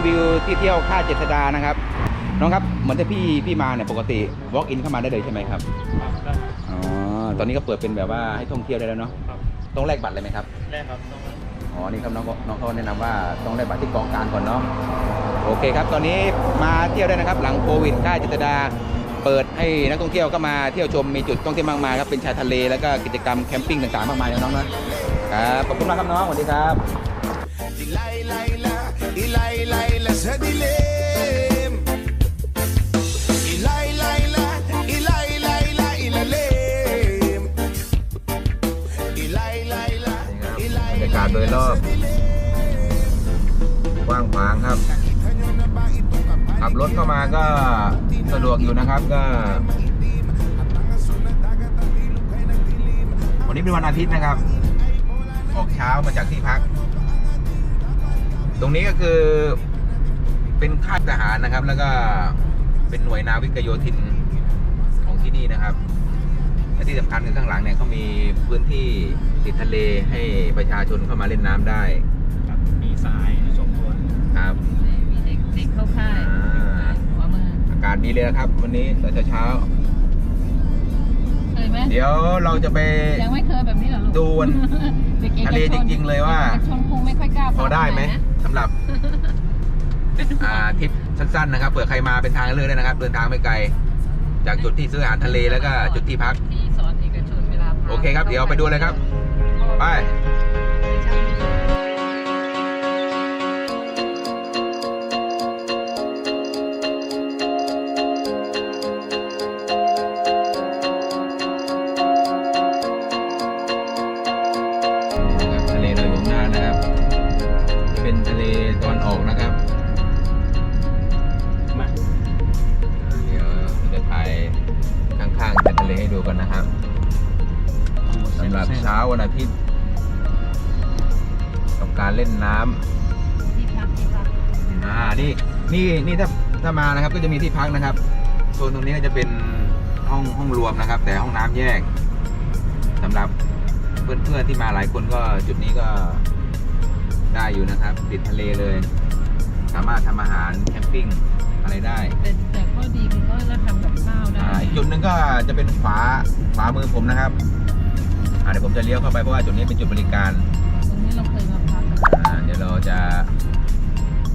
มารีวิวที่เที่ยวค่ายเจษดานะครับ น้องครับ เหมือนที่พี่พี่มาเนี่ยปกติ walk in เข้ามาได้เลยใช่ไหมครับ ครับได้อ๋อ ตอนนี้ก็เปิดเป็นแบบว่าให้ท่องเที่ยวได้แล้วเนาะ ครับต้องแลกบัตรเลยไหมครับได้ครับต้องอ๋อ นี่ครับน้องน้องเขาแนะนำว่าต้องได้บัตรที่กองการก่อนเนาะ โอเคครับ ตอนนี้มาเที่ยวได้นะครับ หลังโควิดค่ายจิตรดา เปิดให้นักท่องเที่ยวก็มาเที่ยวชม มีจุดท่องเที่ยวมากมายครับ เป็นชายทะเล แล้วก็กิจกรรมแคมปิ้งต่างๆ มากมายนะน้องนะครับ ขอบคุณมากครับน้อง สวัสดีครับ Ilaila, ilaila, ilaila sa dilim Ilaila, ilaila, ilalim Ilaila, บรรยากาศโดยรอบกว้างขวางครับ ขับรถเข้ามาก็สะดวกอยู่นะครับก็ วันนี้เป็นวันอาทิตย์นะครับ ออกเช้ามาจากที่พัก ตรงนี้ก็คือ เป็นค่ายทหารนะครับ แล้วก็เป็นหน่วยนาวิกโยธินของที่นี่นะครับและที่สำคัญคือข้างหลังเนี่ยเขามีพื้นที่ติดทะเลให้ประชาชนเข้ามาเล่นน้ำได้ครับมีสายสองตัวครับมีเด็กเด็กเข้าค่ายอ่าหัวมืออากาศดีเลยนะครับ วันนี้ตอนเช้าเคยไหมๆเดี๋ยวเราจะไปยังไม่เคยแบบนี้เหรอลูกดูวันด็กอกชนทะเลจริง ๆ เลยว่าด็กเอกชนคงไม่ค่อยกล้าพอได้ไหมนะสำหรับ อ่าทริปสั้นๆนะครับเผื่อใครมาเป็นทางเลือกได้นะครับ เดินทางไม่ไกล จากจุดที่ซื้ออาหารทะเลแล้วก็จุดที่พัก ที่สอนเอกชนเวลาพาโอเคครับเดี๋ยวไปดูเลยครับ ไปนะครับทะเลเราอยู่ข้างหน้านะครับเป็นทะเลตอน สำหรับเช้าวันอาทิตย์กับการเล่นน้ำที่พักที่พักอ่านี่นี่นี่ถ้าถ้ามานะครับก็จะมีที่พักนะครับโซนตรงนี้ก็จะเป็นห้องห้องรวมนะครับ แต่ห้องน้ำแยกสำหรับเพื่อนๆที่มาหลายคนก็จุดนี้ก็ได้อยู่นะครับ ติดทะเลเลย สามารถทำอาหารแคมปิ้งอะไรได้ แต่แต่ข้อดีคือเขาเราทำกับข้าวได้ อ่าอีกจุดหนึงก็จะเป็นขวาขวามือผมนะครับอ่า เดี๋ยวผมจะเลี้ยวเข้าไปเพราะว่าจุดนี้เป็นจุดบริการตรงนี้เราเคยมาพักอ่าเดี๋ยวเราจะ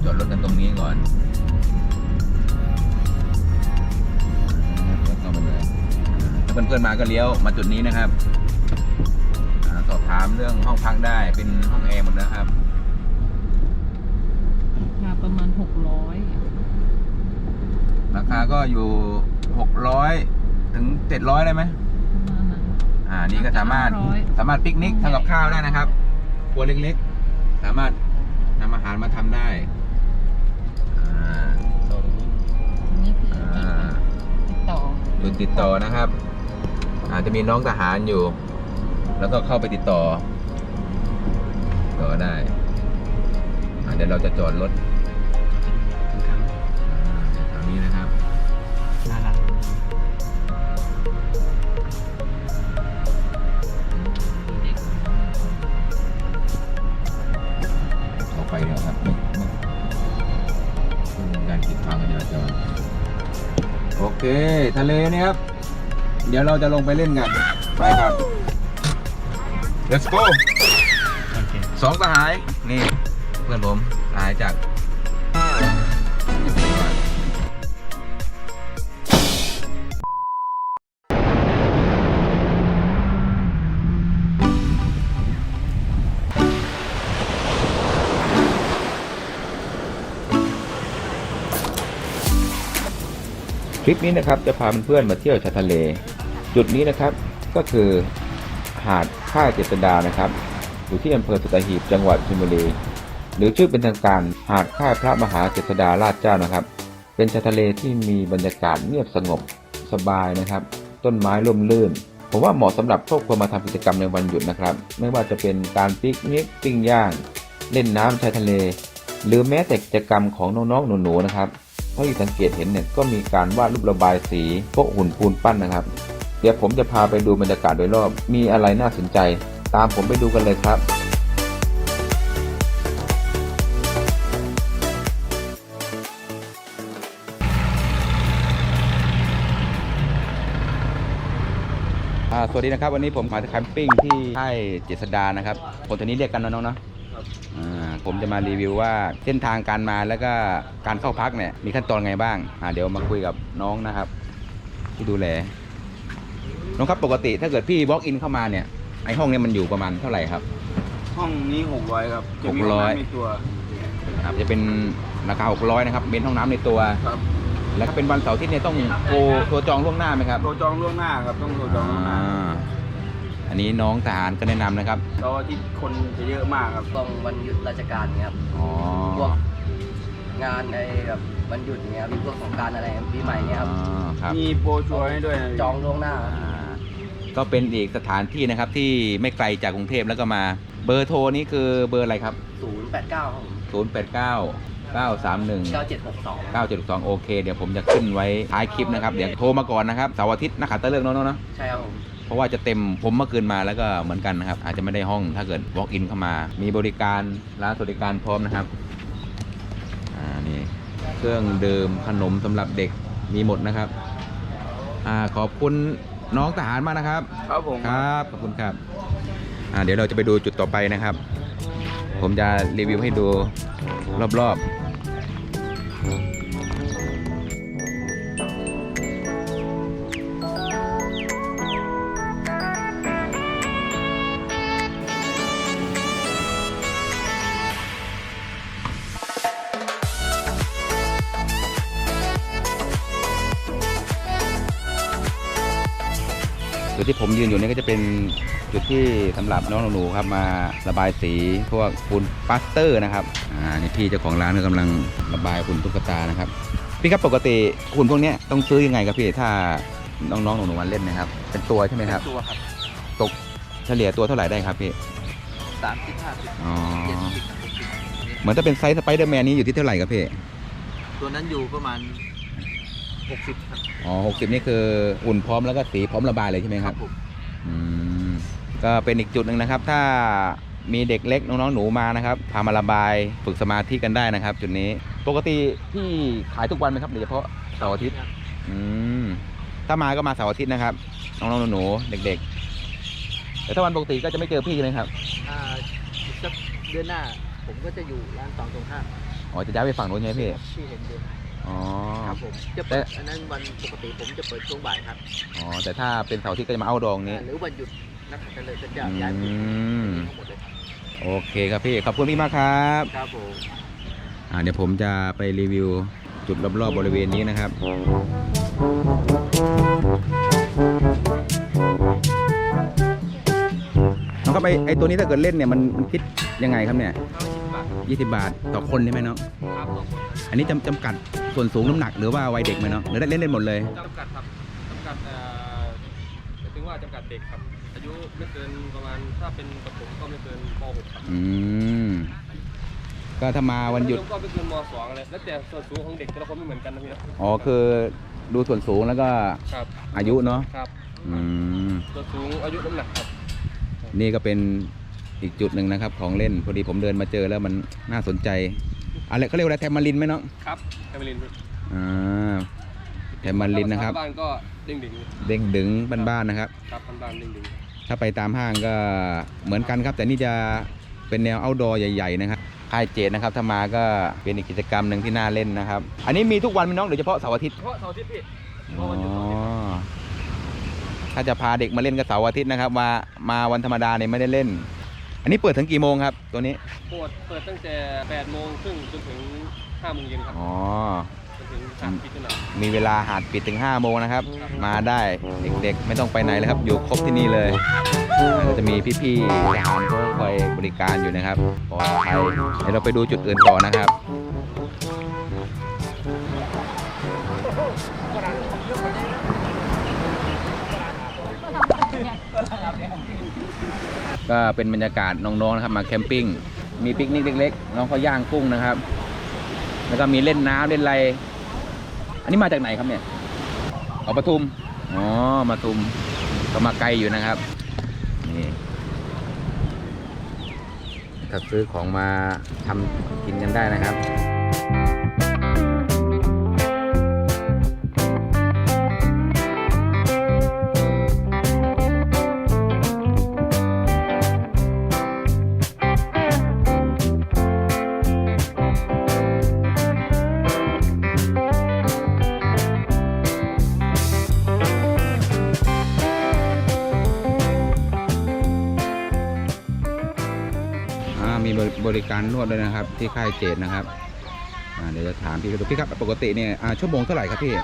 จอดรถกันตรงนี้ก่อนเข้ามาเลยถ้าเพื่อนๆมาก็เลี้ยวมาจุดนี้นะครับอ่าสอบถามเรื่องห้องพักได้เป็นห้องแอร์หมดนะครับราคาประมาณหกร้อยราคาก็อยู่ 600 ถึง 700 ได้ไหมประมาณนั้น อ่านี่ก็สามารถ500สามารถปิกนิกทำกับข้าวได้นะครับครัวเล็กๆ สามารถนำอาหารมาทำได้อ่าตรงนี้อันนี้คืออ่าติดต่อจุดติดต่อนะครับ อาจจะมีน้องทหารอยู่ แล้วก็เข้าไปติดต่อ ต่อได้อ่าเดี๋ยวเราจะจอดรถ เคทะเลนี่ครับ เดี๋ยวเราจะลงไปเล่นกัน ไปครับ let's go โอเคสองสหาย นี่ เพื่อนผมสหายจาก คลิปนี้นะครับจะพาเพื่อนๆมาเที่ยวชายทะเล จุดนี้นะครับก็คือหาดท่าเจษดานะครับ อยู่ที่อำเภอสัตหีบจังหวัดชลบุรีหรือชื่อเป็นทางการหาดค่ายพระมหาเจษดาราชเจ้านะครับ เป็นชายทะเลที่มีบรรยากาศเงียบสงบสบายนะครับ ต้นไม้ร่มรื่น ผมว่าเหมาะสำหรับครอบครัวมาทำกิจกรรมในวันหยุดนะครับ ไม่ว่าจะเป็นการปิกนิกปิ้งย่าง เล่นน้ำชายทะเล หรือแม้แต่กิจกรรมของน้องๆหนูๆนะครับ ถ้าอีกสังเกตเห็นเนี่ยก็มีการวาดรูประบายสีพวกหุ่นปูนปั้นนะครับ เดี๋ยวผมจะพาไปดูบรรยากาศโดยรอบ มีอะไรน่าสนใจ ตามผมไปดูกันเลยครับสวัสดีนะครับวันนี้ผมมาแคมปิ้งที่ค่ายเจษดานะครับคนตัวนี้เรียกกันน้องๆนะ ผมจะมารีวิวว่าเส้นทางการมาแล้วก็การเข้าพักเนี่ยมีขั้นตอนไงบ้างอ่าเดี๋ยวมาคุยกับน้องนะครับ ที่ดูแลน้องครับปกติถ้าเกิดพี่ walk in เข้ามาเนี่ยไอห้องเนี่ยมันอยู่ประมาณเท่าไหร่ครับ ห้องนี้หกร้อยครับจะมีหกร้อยห้งน้ำในตัวครับจะเป็นราคา600นะครับเป็นห้องน้ำในตัวครับแล้วถ้าเป็นวันเสาร์อาที่เนี่ยต้องโทรโทรจองล่วงหน้าไหมครับโทรจองล่วงหน้าครับต้องโทรจองล่วงหน้า อ่าอันนี้น้องทหารก็แนะนำนะครับ เสาร์อาทิตย์คนจะเยอะมากครับต้องวันหยุดราชการเนี่ยครับ อ๋อพวกงานในแบบวันหยุดเนี่ยครับมีพวกสงกรารอะไรปีใหม่เนี่ยครับ อ๋อครับมีโปรชัวร์ให้ด้วยนะจองล่วงหน้าอ่าก็เป็นอีกสถานที่นะครับที่ไม่ไกลจากกรุงเทพแล้วก็มา เบอร์โทรนี้คือเบอร์อะไรครับ 089ครับผม089 931 9762 972โอเค เดี๋ยวผมจะขึ้นไว้ท้ายคลิปนะครับ เดี๋ยวโทรมาก่อนนะครับเสาร์อาทิตย์นักขัตฤกษ์เนอะเนอะเนอะ ใช่ครับผม เพราะว่าจะเต็มผมเมื่อคืนมาแล้วก็เหมือนกันนะครับ อาจจะไม่ได้ห้องถ้าเกิด walk in เข้ามา มีบริการร้านสวัสดิการพร้อมนะครับอ่านี่เครื่องดื่มขนมสำหรับเด็กมีหมดนะครับอ่าขอบคุณน้องทหารมากนะครับ ครับผมครับขอบคุณครับอ่าเดี๋ยวเราจะไปดูจุดต่อไปนะครับ ผมจะรีวิวให้ดูรอบๆ ผมยืนอยู่นี่ก็จะเป็นจุดที่สำหรับน้องหนูๆครับมาระบายสีพวกปูนปาสเตอร์นะครับอ่านี่พี่เจ้าของร้านก็กำลังระบายหุ่นตุ๊กตานะครับพี่ครับปกติหุ่นพวกเนี้ยต้องซื้อยังไงครับพี่ถ้าน้องๆหนูๆมาเล่นนะครับ เป็นตัวใช่ไหมครับตัวครับตกเฉลี่ยตัวเท่าไหร่ได้ครับพี่30 50อ๋อ70เหมือนถ้าเป็นไซส์สไปเดอร์แมนนี้อยู่ที่เท่าไหร่ครับพี่ตัวนั้นอยู่ประมาณ 60ครับอ๋อหกสิบนี่คืออุ่นพร้อมแล้วก็สีพร้อมระบายเลยใช่ไหมครับผมอืมก็เป็นอีกจุดหนึ่งนะครับ ถ้ามีเด็กเล็กน้องๆหนูมานะครับพามาระบายฝึกสมาธิกันได้นะครับ จุดนี้ปกติพี่ขายทุกวันไหมครับหรือเฉพาะเสาร์อาทิตย์อืมถ้ามาก็มาเสาร์อาทิตย์นะครับน้องๆหนูๆเด็กๆ แต่ถ้าวันปกติก็จะไม่เจอพี่เลยครับอ่าอีกสักเดือนหน้า ผมก็จะอยู่ร้านสองตรงข้ามอ๋อจะย้ายไปฝั่งนู้นใช่ไหมพี่ที่เห็นอยู่ อ๋อ ครับผมจะเปิดแต่ อันนั้นวันปกติผมจะเปิดช่วงบ่ายครับอ๋อแต่ถ้าเป็นเสาร์อาที่ก็จะมาเอาดองนี้ หรือวันหยุดนักขัตฤกษ์ก็จะย้ายไปทั้งหมดเลยครับโอเคครับพี่ ขอบคุณพี่มากครับ ครับผม อ่าเดี๋ยวผมจะไปรีวิวจุดรอบๆบบริเวณนี้นะครับ น้องครัไอไอตัวนี้ถ้าเกิดเล่นเนี่ยมันมันคิดยังไงครับเนี่ย 20 บาท ต่อคนใช่ไหมเนาะครับอันนี้จำจำกัดส่วนสูงน้ำหนักหรือว่าวัยเด็กไหมเนาะหรือได้เล่นเล่นหมดเลย จำกัดครับจำกัดเอ่อถึงว่าจำกัดเด็กครับ อายุไม่เกินประมาณถ้าเป็นประถมก็ไม่เกินป .6 ครับอืม ก็ถ้ามาวันหยุด มัธมก็ไม่เกินม .2 อะไรแล้วแต่ส่วนสูงของเด็กแต่ละคนไม่เหมือนกันนะพี่นอ๋อคือดูส่วนสูงแล้วก็ครับอายุเนาะครับ อืม ส่วนสูงอายุน้ำหนักครับ นี่ก็เป็น อีกจุดหนึ่งนะครับ ของเล่นพอดีผมเดินมาเจอแล้วมันน่าสนใจอะไรเขาเรียกว่าอะไรแทมมารินไหมเนาะครับแคมเปญลินอ่าแทมมารินนะครับบ้านก็เด้งดึงเด้งดึงบ้านๆนะครับครับบ้านๆเด้งดึงถ้าไปตามห้างก็เหมือนกันครับ แต่นี่จะเป็นแนว outdoor ใหญ่ๆนะครับค่ายเจดนะครับถ้ามาก็เป็นอีกกิจกรรมหนึ่งที่น่าเล่นนะครับ อันนี้มีทุกวันไหมน้องหรือเฉพาะเสาร์อาทิตย์เฉพาะเสาร์อาทิตย์พี่เฉอ๋อพาะวันหยุดเสาร์อาทิตย์ถ้าจะพาเด็กมาเล่นก็เสาร์อาทิตย์นะครับมามาวันธรรมดาเนี่ยไม่ได้เล่น อันนี้เปิดถึงกี่โมงครับ ตัวนี้เปิดเปิดตั้งแต่8โมงครึ่งจนถึง5โมงเย็นครับอ๋อจนถึงสามปิดสนามมีเวลาหาดปิดถึง5โมงนะครับ มาได้เด็กๆ ไม่ต้องไปไหนเลยครับ อยู่ครบที่นี่เลยอ่าก็จะมีพี่ๆทหารเขาคอยบริการอยู่นะครับปลอดภัยเดี๋ยวเราไปดูจุดอื่นต่อนะครับ ก็เป็นบรรยากาศน้องๆนะครับมาแคมปิ้งมีปิกนิกเล็กๆน้องเขาย่างกุ้งนะครับ แล้วก็มีเล่นน้ำเล่นอะไรอันนี้มาจากไหนครับเนี่ยออกปทุมอ๋อมาทุมก็มาไกลอยู่นะครับนี่ถ้าซื้อของมาทำกินกันได้นะครับ บริการนวดด้วยนะครับ ที่ค่ายเจดนะครับอ่าเดี๋ยวจะถามพี่ดูพี่ครับปกติเนี่ยอ่าชั่วโมงเท่าไหร่ครับพี่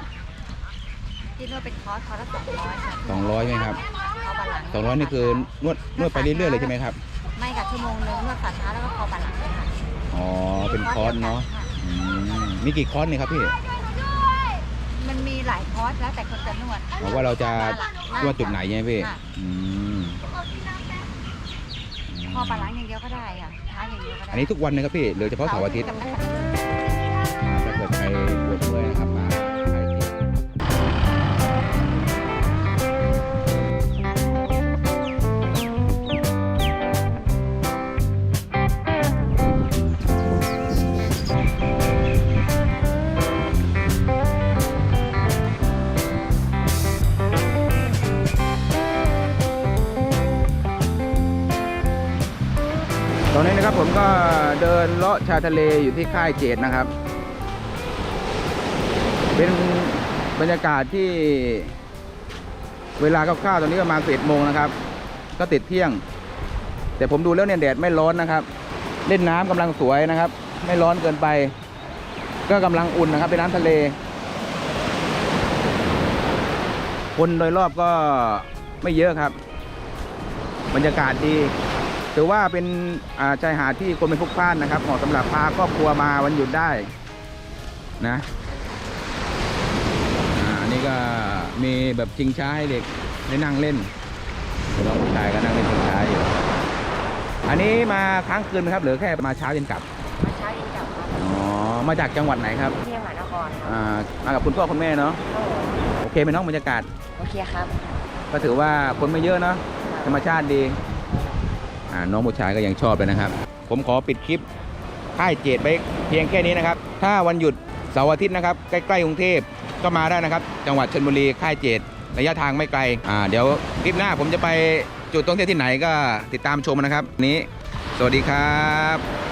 ที่นวดเป็นคอร์สคอร์สละสองร้อยค่ะสองร้อยไหมครับคอบาลังก์สองร้อยนี่คือนวดนวดไปเรื่อยๆเลยใช่ไหมครับไม่ค่ะชั่วโมงนึงนวดฝ่าเท้าแล้วก็คอบาลังก์ค่ะอ๋อเป็นคอร์สเนาะอืมมีกี่คอร์สเนี่ยครับพี่มันมีหลายคอร์สแล้วแต่คนจะนวดเอาว่าเราจะนวดจุดไหนใช่ไหมพี่ค่ะอืมคอบาลังก์อย่างเดียวก็ได้ค่ะเท้า อย่างเดียวก็ได้ อันนี้ทุกวันนะครับพี่หรือเฉพาะเสาร์อาทิตย์กับนักถ้าเกิดใคร ก็เดินเลาะชายทะเลอยู่ที่ค่ายเจดนะครับ เป็นบรรยากาศที่เวลาคร่าวๆตอนนี้ประมาณสิบโมงนะครับ ก็ติดเที่ยง แต่ผมดูแล้วเนี่ยแดดไม่ร้อนนะครับ เล่นน้ำกำลังสวยนะครับ ไม่ร้อนเกินไป ก็กำลังอุ่นนะครับเป็นน้ำทะเล คนโดยรอบก็ไม่เยอะครับ บรรยากาศดี ถือว่าเป็นอ่าชายหาดที่คนเป็นพลุกพล่านนะครับเหมาะสำหรับพาครอบครัวมาวันหยุดได้นะอ่าอันนี้ก็มีแบบชิงช้าให้เด็กได้นั่งเล่นน้องผู้ชายก็นั่งเล่นชิงช้าอยู่อันนี้มาค้างคืนไหมครับหรือแค่มาเช้าเย็นกลับมาเช้าเย็นกลับครับอ๋อมาจากจังหวัดไหนครับเที่ยงมหานครครับอ่ามากับคุณพ่อคุณแม่เนาะโอ้โหโอเคไหมน้องบรรยากาศโอเคครับ ก็ถือว่าคนไม่เยอะเนาะธรรมชาติดีอ่า น้องผู้ชายก็ยังชอบเลยนะครับ ผมขอปิดคลิปค่ายเจดไปเพียงแค่นี้นะครับ ถ้าวันหยุดเสาร์อาทิตย์นะครับ ใกล้ๆกรุงเทพก็มาได้นะครับ จังหวัดชลบุรีค่ายเจดระยะทางไม่ไกลอ่าเดี๋ยวคลิปหน้าผมจะไปจุดท่องเที่ยวที่ไหนก็ติดตามชมนะครับ นี้ สวัสดีครับ